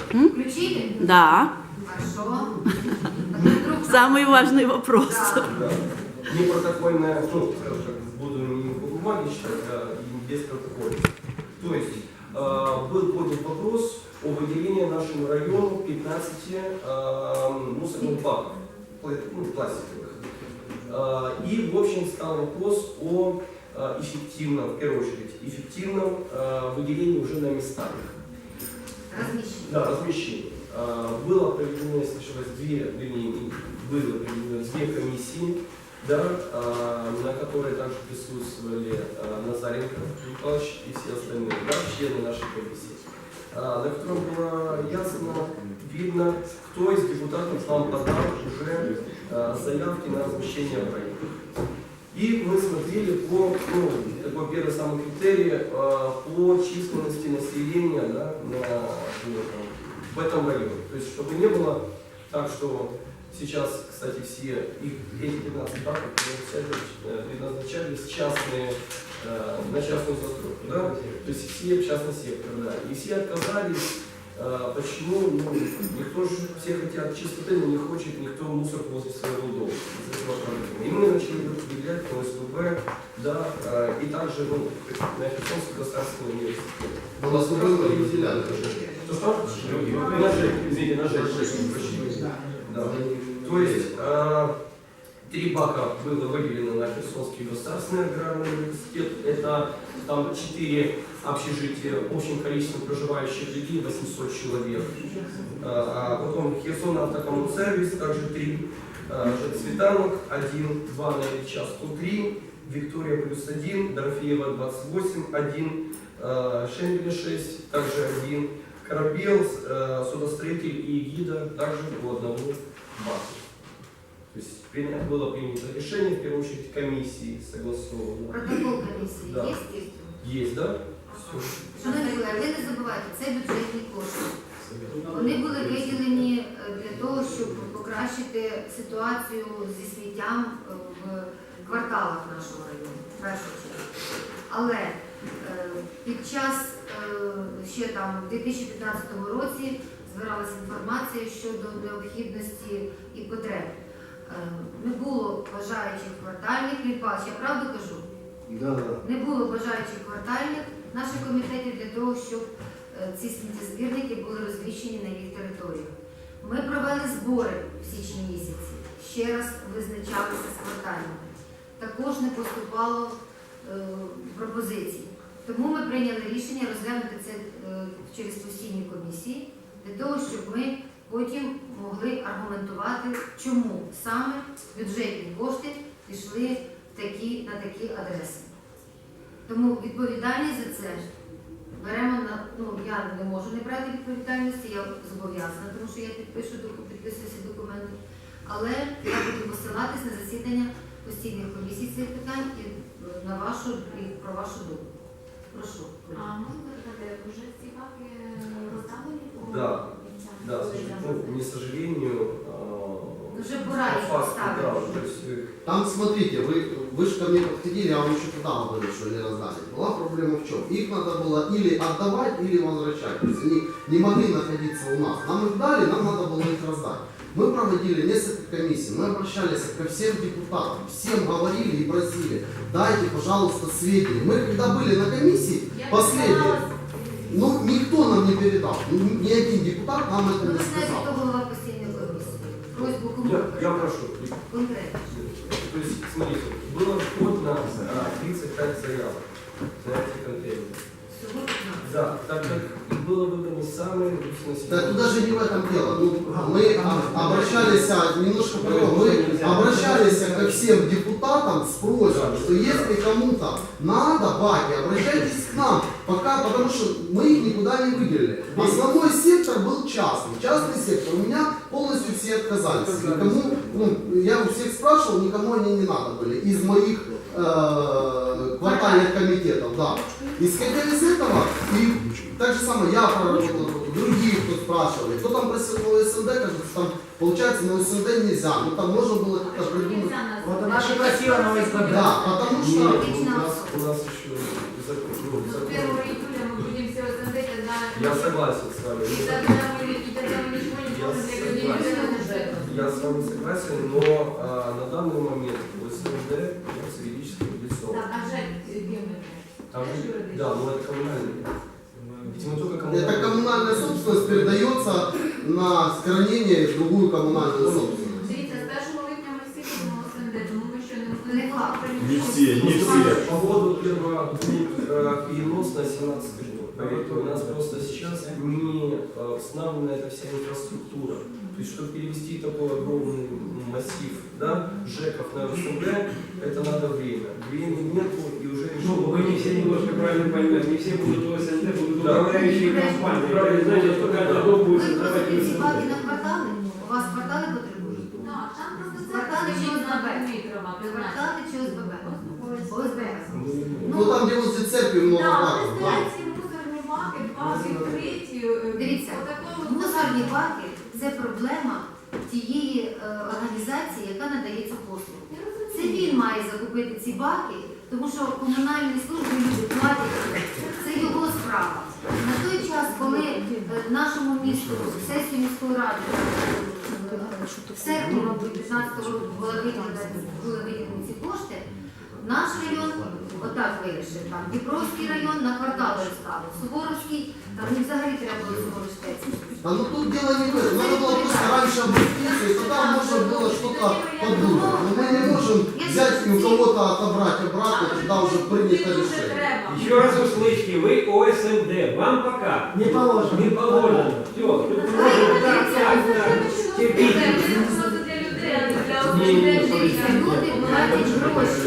включили? Да, Хорошо. А то вдруг- самый важный вопрос. Да. Да. Не протокольная, ну, скажем так, буду не по бумаге читать, а и без протокола. То есть э, был поднят вопрос о выделении нашему району 15 э, мусорных баков, пла- ну, пластиковых. Э, и, в общем, стал вопрос о э, эффективном, в первую очередь, эффективном э, выделении уже на местах. Размещение. Да, размещение. А, Было проведено, если ошибаюсь, две, вернее, не- было проведено две комиссии, да, на которые также присутствовали Назаренко Николаевич и все остальные, да, члены нашей комиссии, на котором было ясно видно, кто из депутатов нам подал уже заявки на размещение проекта. И мы смотрели по, ну, такой первый самый критерий, э, по численности населения да, на, там, в этом районе. То есть, чтобы не было так, что сейчас, кстати, все их, эти 15 баков предназначались, э, частные, э, на частную застройку. Да? То есть все частный сектор. Да. И все отказались. э, Почему? Ну, никто же, все хотят чистоты, но не хочет никто мусор возле своего дома. из этого проблема. И мы начали выделять на СВБ, да, э, и также ну, на Херсонский государственный университет. У нас не было не выделяли. Что что? На ЖЭК, извините, на ЖЭК, ЖЭК, прощения. Да. То есть э, три бака было выделено на Херсонский государственный аграрный университет. Это там четыре общежития, общим количеством проживающих людей 800 человек. Э, А потом Херсон автокоммунсервис, также три. Э, Светанок, один, два на Ильича 103, Виктория плюс один, Дорофеева 28, один, э, Шенделя 6, также один, Корабел, судостроитель и гида также по одному баку. Принято- было принято решение, в первую очередь, комиссии согласовано. Протокол комісії Да. є, звісно? Есть, да? Все. Шановні колеги, ви не забувайте, це бюджетні кошти. Вони були виділені е, для того, щоб покращити ситуацію зі сміттям е, в кварталах нашого району, в першу чергу. Але е, під час е, ще там в 2015 році збиралася інформація щодо необхідності і потреб. Е, Не було бажаючих квартальних відпад. Я правду кажу? Да, да. Не було бажаючих квартальних наших комітетів для того, щоб е, ці сміттєзбірники були розміщені на їх територіях. Ми провели збори в січні місяці, ще раз визначалися з квартальними. Також не поступало е, пропозицій. Тому ми прийняли рішення розглянути це е, через постійні комісії, для того, щоб ми потім могли аргументувати, чому саме бюджетні кошти пішли такі, на такі адреси. Тому відповідальність за це беремо на ну я не можу не брати відповідальності, я зобов'язана, тому що я підпишу доку- підписую ці документи. Але я буду посилатись на засідання постійних комісій цих питань і е, на вашу і про вашу думку. Прошу. А можна вже ці баки розставлені по Да, сожалению, ну, не к сожалению, а, Уже да, э, Там, смотрите, вы, вы же ко мне подходили, я вам еще тогда говорил, что не раздали. Была проблема в чем? Их надо было или отдавать, или возвращать. То есть они не могли находиться у нас. Нам их дали, нам надо было их раздать. Мы проводили несколько комиссий, мы обращались ко всем депутатам, всем говорили и просили, дайте, пожалуйста, сведения. Мы когда были на комиссии, последние, ну никто нам не передал, ну, ни один депутат нам это Ну, не ви знаєте, сказал. хто голова постійної комісії. Просьбу кому я, я прошу, конкретно. То есть, смотрите, было подано а, 35 заявок на эти контейнеры. Всього 15. Да, так как и было выбрано самые грустные Да тут даже не в этом дело. Ну, мы а, обращались, а, немножко по-другому, мы обращались ко всем депутатам с просьбой, что если кому-то надо баки, обращайтесь к нам, пока, потому что мы их никуда не выделили. Основной сектор был частный. Частный сектор у меня полностью все отказались. Никому, ну, я у всех спрашивал, никому они не надо были. Из моих э, квартальных комитетов, да. Исходя из этого, и так же самое я проработал, другие, кто спрашивали, кто там просил на СНД, кажется, там, получается, на СНД нельзя, ну там можно было а как-то що придумать. нельзя нас Вот запитати? она же просила на ОСББ. Да, потому Нет, что у нас, у нас еще закон. закон. 1 июля мы будем Я согласен с вами. И тогда мы, и тогда мы ничего не Я можем для людей согласен. сделать. Я с вами согласен, но а, на данный момент СНД является юридическим лицом. Так, а жаль, где мы? Там, да, но это Эта коммунальный. коммунальная собственность передается на сохранение в другую коммунальную собственность. Все, не все. По году первого будет э, перенос на 17 год. Поверьте, у нас просто сейчас не э, установлена эта вся инфраструктура. То есть, чтобы перевести такой огромный массив да, ЖЭКов на СНД, это надо время. Времени нету и уже Ну, вы не все немножко правильно поймете, не все будут в СНД, будут Да. управляющие компании. Это значит, что дом Ви будет создавать СНД. на квартали? У вас квартали потребують? Так, там просто Квартали ОСББ? Дмитрова, Квартали чи ОСББ? ОСББ. Ну там, где возле церкви много Так, вони да. стоять ці мусорні баки, два, треті. е, Дивіться, отакого Мусорні баки це проблема тієї е, організації, яка надає цю послугу. Це він має закупити ці баки, тому що комунальні служби люди платять. Це його справа. На той час, коли е, нашому місту сесію міської ради е, в серпні, мабуть, 15 року були виділені, були виділені ці кошти, наш район отак вирішив. Там Дніпровський район на квартали розставив, Суворовський, там і взагалі треба було Суворовський. А ну тут дело не в этом. Надо было просто раньше обратиться, и тогда можно было что-то подумать. Но мы не можем взять и у кого-то отобрать обратно, когда уже принято Дуже решение. треба. Еще раз услышьте, вы ОСНД, вам пока Не положено. не положено. Все, тут можно так, так, так. Терпите. Дивіться, люди платять гроші.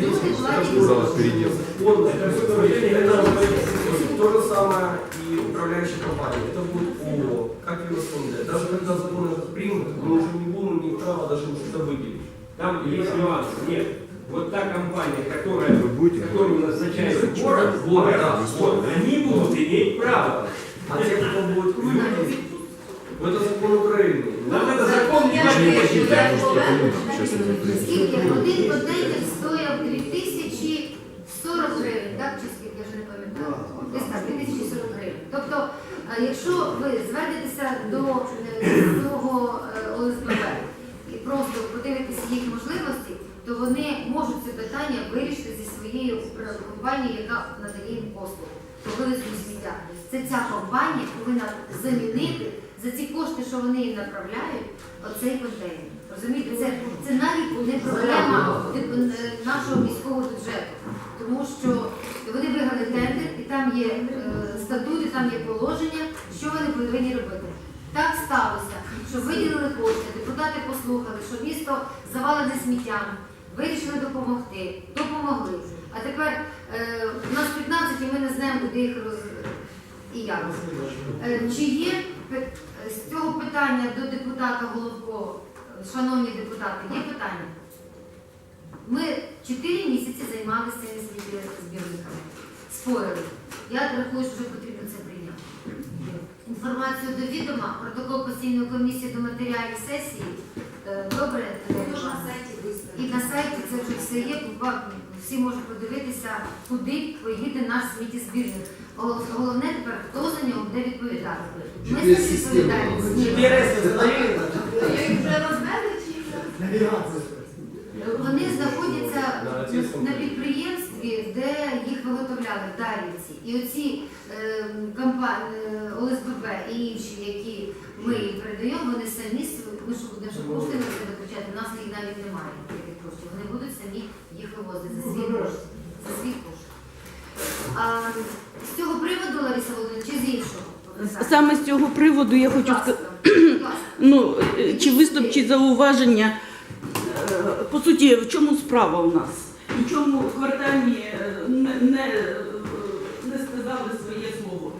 Люди платять гроші. Он, это всё нарушение, это то же самое и управляющая компания. Это будет ООО, как и в СНД. Даже когда закон этот примут, мы уже не будем иметь права даже что-то выделить. Там есть нюанс. Нет. Вот та компания, которая, Вы будете? которую назначает город, Вот, город, да. вот, они будут иметь право. А те, кто будет выделить, ну, это закон Украины. Нам это Скільки один контейнер стояв 2040 гривень, так? Чи скільки, я вже не пам'ятаю. Десь так, 2040 гривень. Тобто, е, якщо ви звернетеся до е, цього е, ОСББ і просто подивитися їх можливості, то вони можуть це питання вирішити зі своєю компанією, яка надає їм послугу по вивезенню сміття. Це ця компанія повинна замінити за ці кошти, що вони їм направляють, оцей контейнер. Розумієте, це, це навіть не проблема е, нашого міського бюджету, тому що вони виграли тендер, і там є е, статути, там є положення, що вони повинні робити. Так сталося, що виділили кошти, депутати послухали, що місто завалене сміттям, вирішили допомогти, допомогли. А тепер е, у нас 15 і ми не знаємо, куди їх роз... і як. Е, Чи є з цього питання до депутата Головко, шановні депутати, є питання? Ми 4 місяці займалися цими збірниками, спорили. Я рахую, що вже потрібно це прийняти. Інформацію до відома, протокол постійної комісії до матеріалів сесії. Е, Добре, на сайті і на сайті це вже все є. Всі можуть подивитися, куди поїде наш сміттєзбірник. Гол- Головне тепер, хто за нього буде відповідати. Ми за вже? Навігація. Вони знаходяться На підприємстві, де їх виготовляли в Дарівці. І оці е, компа- е, ОСББ і інші, які ми їм передаємо, вони самі ми що будемо кошти на це витрачати, у нас їх навіть немає. Вони будуть самі їх вивозити за свій кошт. А з цього приводу, Лариса Володимирівна, чи з іншого? Саме з цього приводу я хочу сказати, ну, е, чи виступ, чи зауваження. Е, По суті, в чому справа у нас? І чому квартальні е, не, не, не сказали своє слово?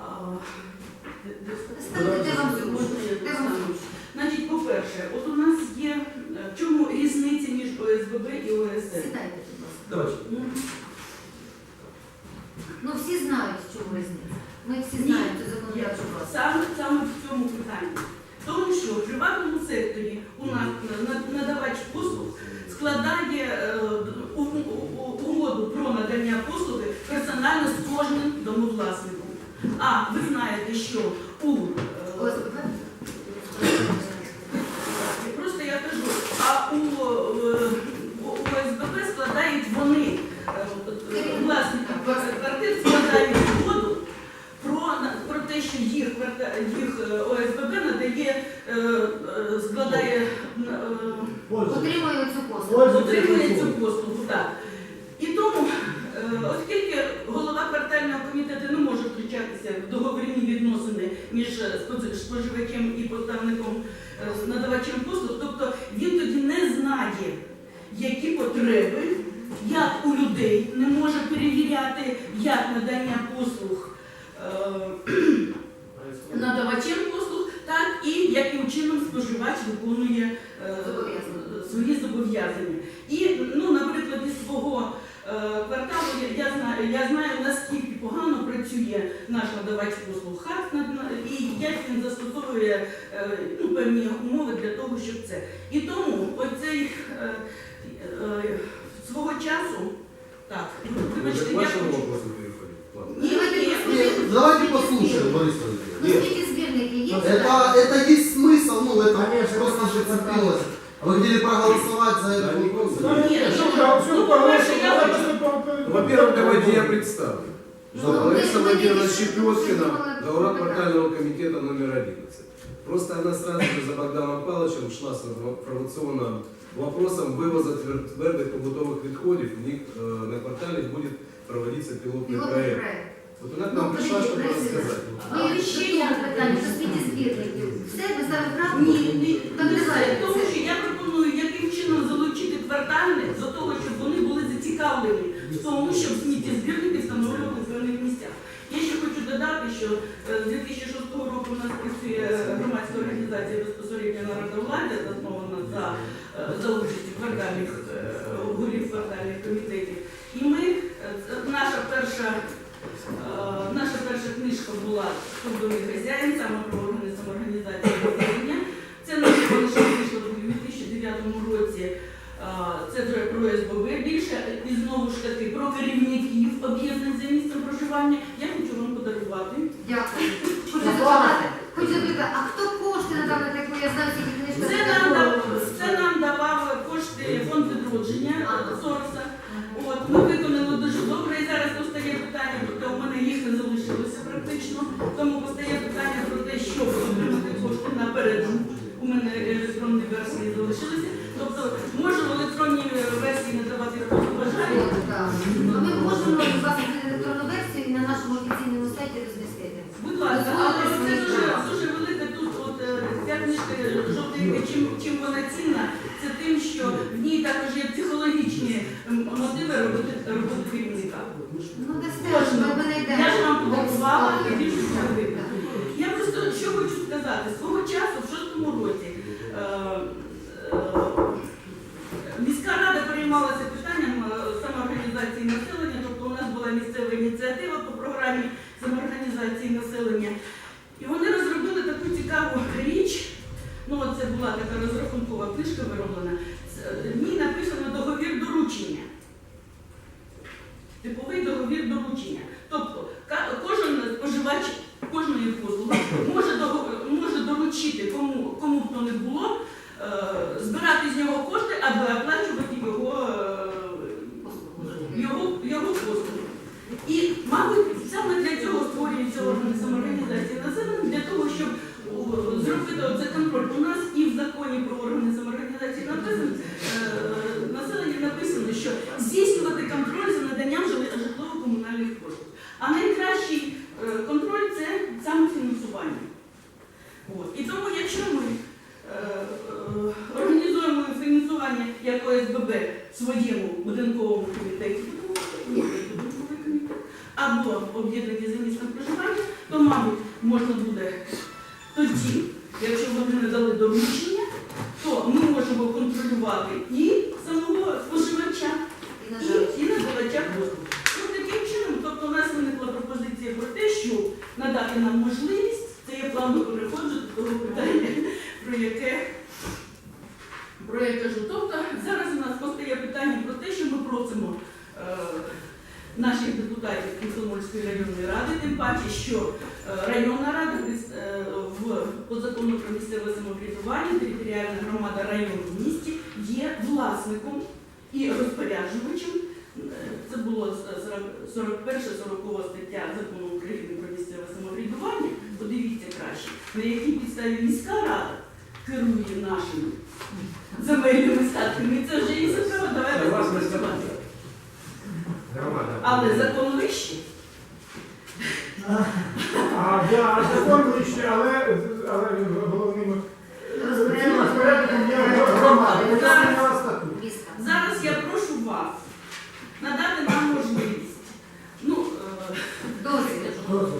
А, де- де сказати? Де вам зручно? Де вам зручно? Значить, по-перше, от у нас є е, в чому різниця між ОСББ і ОСР? Сідайте, будь ласка. Давайте. some які потреби, як у людей не може перевіряти, як надання послуг. е, надавачем послуг, так і яким чином споживач виконує е, свої зобов'язання. І, ну, наприклад, із свого е, кварталу я, знаю, я знаю, наскільки погано працює наш надавач послуг ХАТ, і як він застосовує ну, певні умови для того, щоб це. І тому оцей свого часу, так, вибачте, я хочу. Ні, Давайте ні, послухаємо. Не, Давайте послушаем, Борис Ну, Валерьевич. скільки збірники є? Это, это есть смысл, ну, это Конечно, просто это же наше цепилось. Вы хотели проголосовать за Да, этот не вопрос? Ну, нет, что вы, а всё Ну, по-вашему, я давайте хочу- по- по- Ну, Во-первых, давайте я представлю. Ну, Лариса мы- мы Владимировна видите, Щепеткина, что- глава квартального комитета номер 11. Просто она сразу же за Богданом Павловичем шла с провокационным вопросом вывоза твер- твердых побутовых відходів. У них э, на квартале будет проводиться пилотный Пілотний проект. проект. Вот она к Ну, нам пришла, подожди, чтобы подожди. рассказать. Ну, і ще є питання, що світі збірників. Все, ми ставимо крапку? Ні, ні, Так не давай, все. Тому це- що я пропоную, яким чином залучити квартальне за того, щоб вони були зацікавлені в тому, щоб сміттєзбірники встановлювали в певних місцях. Я ще хочу додати, що е, з 2006 року у нас працює громадська організація безпосередньо нарада влади, заснована за, е, за участі квартальних е, голів квартальних комітетів. І ми, е, наша перша Наша перша книжка була «Трудовий хазяїн», саме про органи самоорганізації населення. Це наша перша вийшла у 2009 році. Це вже про СБВ більше. І знову ж таки про керівників об'єднань за місцем проживання. Я хочу вам подарувати. Дякую. Тому постає питання про те, що отримати кошти наперед. У мене електронні версії залишилися. Тобто можу в електронній версії надавати хто бажає. От, так. Ну, Ми можемо у вас електронну версію і на нашому офіційному сайті розмістити. Будь ласка, але це дуже, дуже велика тут от е, ця книжка жовтенька, чим, чим вона цінна, це тим, що в ній також є психологічні м, мотиви робити роботи керівника. Ну, дасте, ми, ми знайдемо. Я ж вам подарувала і більше Так, всього видно. так. Я просто що хочу сказати, свого часу, в шостому році, е, е, міська рада переймалася питанням е, самоорганізації населення, тобто у нас була місцева ініціатива по програмі самоорганізації населення. І вони розробили таку цікаву річ. Ну, це була така розрахункова книжка вироблена. В ній написано договір доручення. Типовий договір доручення. Тобто ка- кожен споживач кожної послуги може, дого- може доручити кому, кому б то не було, е, збирати з нього кошти, аби оплачувати його, е, його, його послуги. І, мабуть, саме для цього створюються органи самоорганізації населення, для того, щоб о, зробити оцей контроль. У нас і в законі про органи самоорганізації написано, е, населення написано, що здійснювати контроль за наданням жили- житлово-комунальних послуг. А найкращий е, контроль це саме фінансування. От. І тому, якщо ми е, е, організуємо фінансування як ОСББ в своєму будинковому комітеті, ні, будинковий комітет, або об'єднані за місцем проживання, то, мабуть, можна буде тоді, якщо вони не дали доручення, то ми можемо контролювати і самого споживача, І, на і, жаль, і надавача послуг. Ну, таким чином, тобто у нас виникла пропозиція про те, щоб надати нам можливість, це я плавно переходжу до того питання, про яке, про яке кажу. Тобто зараз у нас постає питання про те, що ми просимо е, наших депутатів Комсомольської районної ради, тим паче, що е, районна рада прис- е, в по закону про місцеве самоврядування, територіальна громада району в місті є власником і розпоряджувачем. Це було 41-40 стаття закону України про місцеве самоврядування. Подивіться краще, на якій підставі міська рада керує нашими земельними статками. Це вже інша справа, давайте працювати. Але закон вищий. А, да, закон вищий, але, але головним розпорядником є громада, perfect.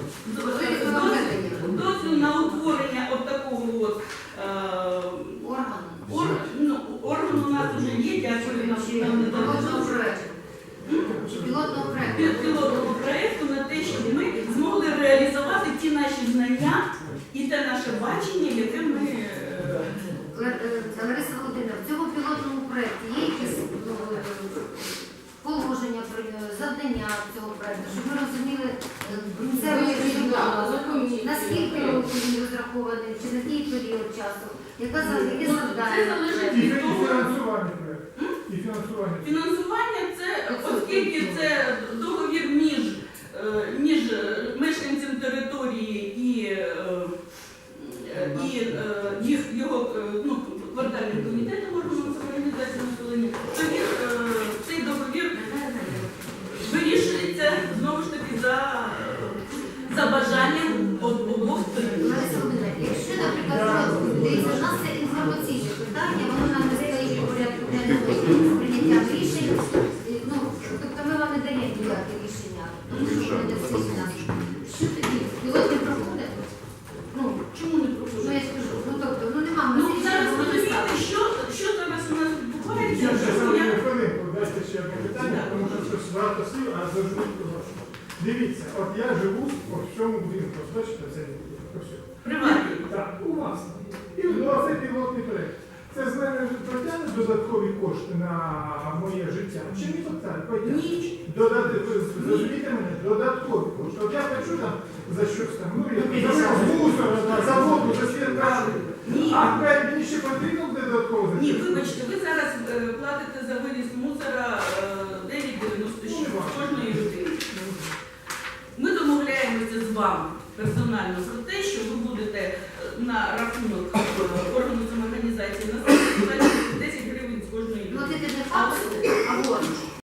Наскільки років він розрахований, чи на який період часу, яка за- яке Ну, завдання? залежить І від того. фінансування проєкту. І фінансування. Фінансування це, оскільки це договір між, е, між мешканцем території і, е, е, і е, їх, його е, ну, квартальним комітетом органом самоорганізації населення, то їх, е, цей договір вирішується знову ж таки за, за бажанням об- обох сторін. Лариса Володимирівна, якщо, наприклад, от, дивіться, у нас це інформаційне питання, воно нам не стоїть у порядку денному з прийняттям рішень. Ну, тобто ми вам не даємо ніякі рішення, тому що ви не всі нас. Що тоді? Пілот не проходить? Ну, Чому не ну проходить? я скажу, ну тобто, ну нема Ну, зараз розумієте, що, що зараз у нас відбувається? Дайте ще одне питання, тому що щось багато слів, а завжди. Дивіться, от я живу в цьому будинку, бачите, це ось. Приватні. Так, у вас. І ну, а це пілотний проєкт. Це з мене потягне додаткові кошти на моє життя? Чи не? Потягне. Ні. Додати, ви зрозумієте мене, додаткові кошти. От я хочу там за щось там, ну, я за мусор, за воду, за світло. Ні. А тепер мені ще потрібно буде додатково за Ні, вибачте, ви зараз е, платите за вивіз мусора е, 9,96 з кожної людини. Ми домовляємося з вами персонально про те, що ви будете е, на рахунок е, органу самоорганізації населення платити 10 гривень з кожної людини. Платити не факсу, а борг.